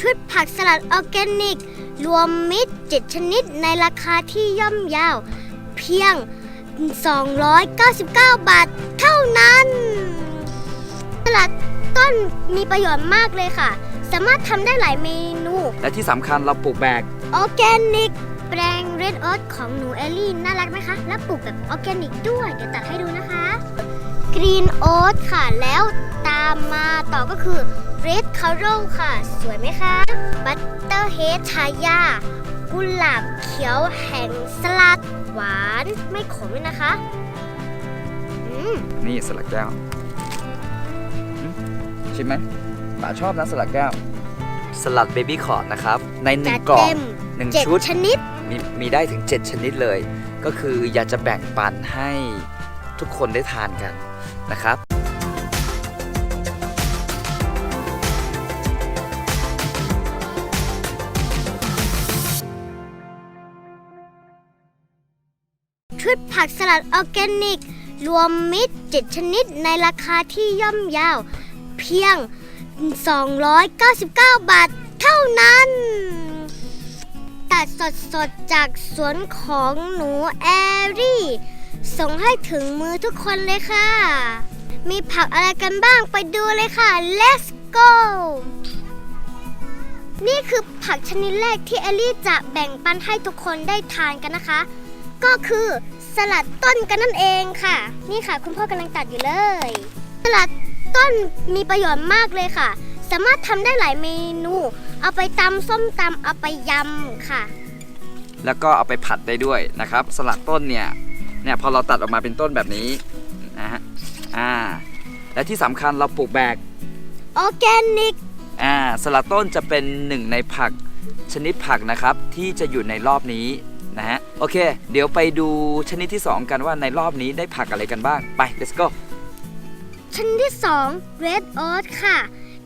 ชุดผักสลัดออร์แกนิก รวมมิตร 7 ชนิดในราคาที่ย่อมเยาว เพียง 299 บาทเท่านั้น สลัดต้นมีประโยชน์มากเลยค่ะ สามารถทำได้หลายเมนู และที่สำคัญเราปลูกแบก ออร์แกนิก แปลงเรดออสของหนูเอลลี่ น่ารักไหมคะ และปลูกแบบออร์แกนิกด้วย เดี๋ยวตัดให้ดูนะคะ กรีนโอ๊ตค่ะ แล้วตามมาต่อก็คือเรดคาร์โรค่ะ สวยไหมคะบัตเตอร์เฮดชายากุหลาบเขียวแห่งสลัดหวานไม่ขมเลยนะคะอืมนี่สลัดแก้วหึชิมไหมป๋าชอบนะสลัดแก้ว สลัดเบบี้คอร์ดนะครับ ในหนึ่จังดกล่องเต็มหนึ่งเจ็ดชุด ชนิด มีมีได้ถึง 7 ชนิดเลย ก็คืออยากจะแบ่งปันให้ทุกคนได้ทานกัน นะครับชุดผักสลัดออร์แกนิก รวมมิตร7ชนิดในราคาที่ย่อมเยาว เพียง 299 บาทเท่านั้น ตัดสดๆจากสวนของหนูแอรี่ ส่งให้ถึงมือทุกคนเลยค่ะ มีผักอะไรกันบ้างไปดูเลยค่ะ let's go นี่คือผักชนิดแรกที่เอลลี่จะแบ่งปันให้ทุกคนได้ทานกันนะคะ ก็คือสลัดต้นกันนั่นเองค่ะ นี่ค่ะ คุณพ่อกำลังตัดอยู่เลย สลัดต้นมีประโยชน์มากเลยค่ะ สามารถทำได้หลายเมนู เอาไปตำส้มตำเอาไปยำค่ะ แล้วก็เอาไปผัดได้ด้วยนะครับ สลัดต้นเนี่ย เนี่ยพอเราตัดออกมาเป็นต้นแบบนี้นะฮะอ่าและที่สำคัญเราปลูกแบกออร์แกนิกอ่าสลัดต้นจะเป็นหนึ่งในผักชนิดผักนะครับที่จะอยู่ในรอบนี้นะฮะโอเค เดี๋ยวไปดูชนิดที่ 2 กันว่าในรอบนี้ได้ผักอะไรกันบ้างไป let's go ชนิดที่2 Red Oat ค่ะ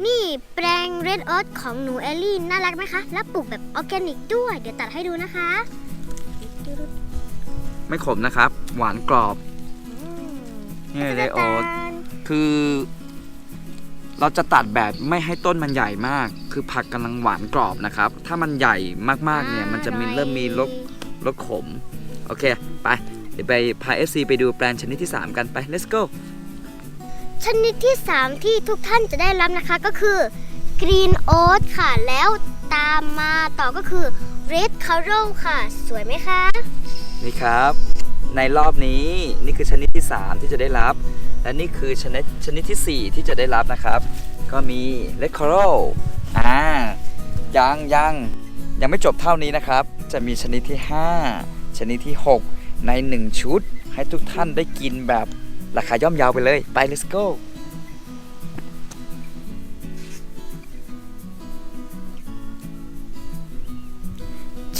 นี่แปลง Red Oat ของหนูเอลลี่น่ารักไหมคะ และปลูกแบบออร์แกนิกด้วย เดี๋ยวตัดให้ดูนะคะ ไม่ขมนะครับ หวานกรอบนี่เรดโอ๊ตคือ เราจะตัดแบบไม่ให้ต้นมันใหญ่มาก คือผักกำลังหวานกรอบนะครับ ถ้ามันใหญ่มากๆเนี่ยมันจะมีเริ่มมีรสรสขม โอเค ไป เดี๋ยวไปพา FC ไปดูแปลนชนิดที่ 3 กันไป let's go ชนิดที่ 3 ที่ทุกท่านจะได้รับนะคะก็คือ Green Oat ค่ะ แล้วตามมาต่อก็คือ Red c a r o ค่ะ สวยไหมคะ นี่ครับ ในรอบนี้นี่คือชนิดที่ 3 ที่จะได้รับ และนี่คือชนิดชนิดที่ 4 ที่จะได้รับนะครับ ก็มีเลคโครอ่ายังยังยังไม่จบเท่านี้นะครับ จะมีชนิดที่ 5 ชนิดที่ 6 ใน 1 ชุด ให้ทุกท่านได้กินแบบราคาย่อมเยาวไปเลย ไป let's go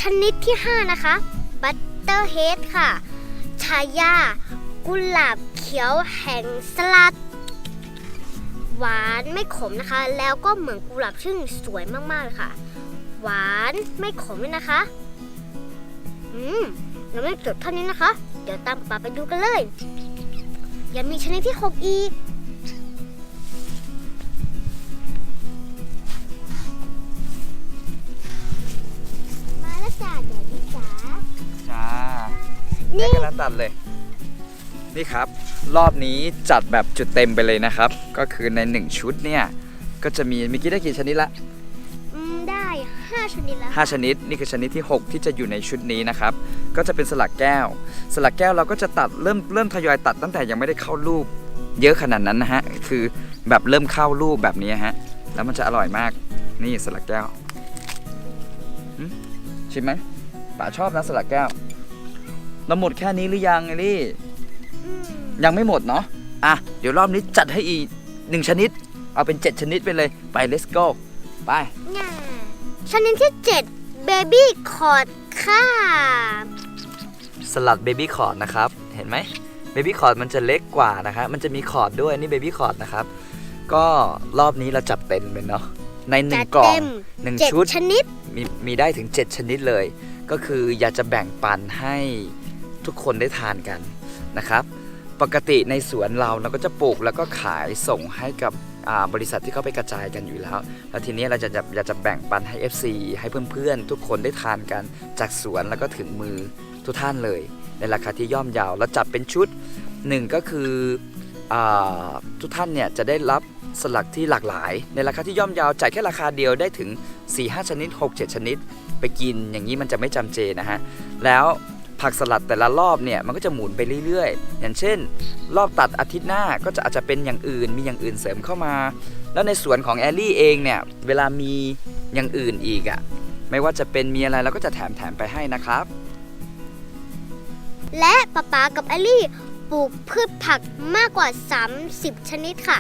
ชนิดที่ 5 นะคะบัต Butterhead ค่ะชายากุหลาบเขียวแห่งสลัด หวานไม่ขมนะคะ แล้วก็เหมือนกุหลาบซึ่งสวยมากๆเลยค่ะ หวานไม่ขมเลยนะคะ อืมยังไม่จบเท่านี้นะคะ เดี๋ยวตามป่าไปดูกันเลย ยังมีชนิดที่ 6 อีก นี่ให้กำลังตัดเลย นี่ครับ รอบนี้จัดแบบจุดเต็มไปเลยนะครับ ก็คือใน 1 ชุดเนี่ย ก็จะมีเมื่อกี้ได้กี่ชนิดละอืมได้ 5 ชนิดแล้ว5ชนิด นี่คือชนิดที่ 6 ที่จะอยู่ในชุดนี้นะครับ ก็จะเป็นสลักแก้ว สลักแก้วเราก็จะตัดเริ่มเริ่มทยอยตัดตั้งแต่ยังไม่ได้เข้ารูป เยอะขนาดนั้นนะฮะ คือแบบเริ่มเข้ารูปแบบนี้ฮะ แล้วมันจะอร่อยมาก นี่สลักแก้วหึชิมไหมป๋าชอบนะสลักแก้ว เราหมดแค่นี้หรือยังไอลี่อืมยังยังไม่หมดเนาะ อะ เดี๋ยวรอบนี้จัดให้อีกหนึ่งชนิด เอาเป็น 7 ชนิดไปเลย ไป let's go ไป ง่าชนิดที่7 Baby c o r d ค่ะสลัดเบบี้คอร์ดนะครับ เห็นไหมเบบี้คอร์ดมันจะเล็กกว่านะครับ มันจะมีคอร์ดด้วย นี่เบบี้คอร์ดนะครับ ก็รอบนี้เราจับเต็มเลยเนาะ ในหนึ่จังดกล่อเต็งมหนึ่งเจ็ดชุด ชนิด มีมีได้ถึง 7 ชนิดเลย ก็คืออยากจะแบ่งปันให้ ทุกคนได้ทานกันนะครับ ปกติในสวนเราเราก็จะปลูกแล้วก็ขายส่งให้กับบริษัทที่เขาไปกระจายกันอยู่แล้ว แล้วทีนี้เราจะอยากจะแบ่งปันให้ FC ให้เพื่อนๆ ทุกคนได้ทานกันจากสวนแล้วก็ถึงมือทุกท่านเลย ในราคาที่ย่อมเยาวแล้วจัดเป็นชุดหนึ่งก็คืออทุกท่านเนี่ยจะได้รับสลัดที่หลากหลาย ในราคาที่ย่อมเยาวจ่ายแค่ราคาเดียวได้ถึง 4-5 ชนิด 6-7 ชนิด ไปกินอย่างนี้มันจะไม่จำเจนะฮะ แล้ว ผักสลัดแต่ละรอบเนี่ยมันก็จะหมุนไปเรื่อยๆ อย่างเช่น รอบตัดอาทิตย์หน้าก็จะอาจจะเป็นอย่างอื่น มีอย่างอื่นเสริมเข้ามา แล้วในสวนของแอลลี่เองเนี่ยเวลามีอย่างอื่นอีกอะ่ะไม่ว่าจะเป็นมีอะไรเราก็จะแถมแถมไปให้นะครับ และป๊าป๊ากับแอลลี่ปลูกพืชผักมากกว่า 30 ชนิดค่ะ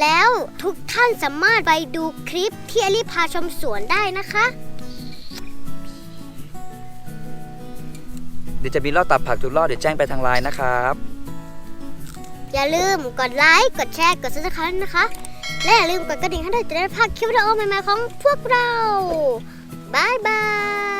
แล้วทุกท่านสามารถไปดูคลิปที่แอลลี่พาชมสวนได้นะคะ เดี๋ยวจะมีรอบตัดผักทุกรอบเดี๋ยวแจ้งไปทางไลน์นะครับ อย่าลืมกดไลค์กดแชร์กดซับสไครต์นะคะ และอย่าลืมกดกระดิ่งให้ด้วยจะได้พลาดคลิปวิดีโอใหม่ๆของพวกเราบายบาย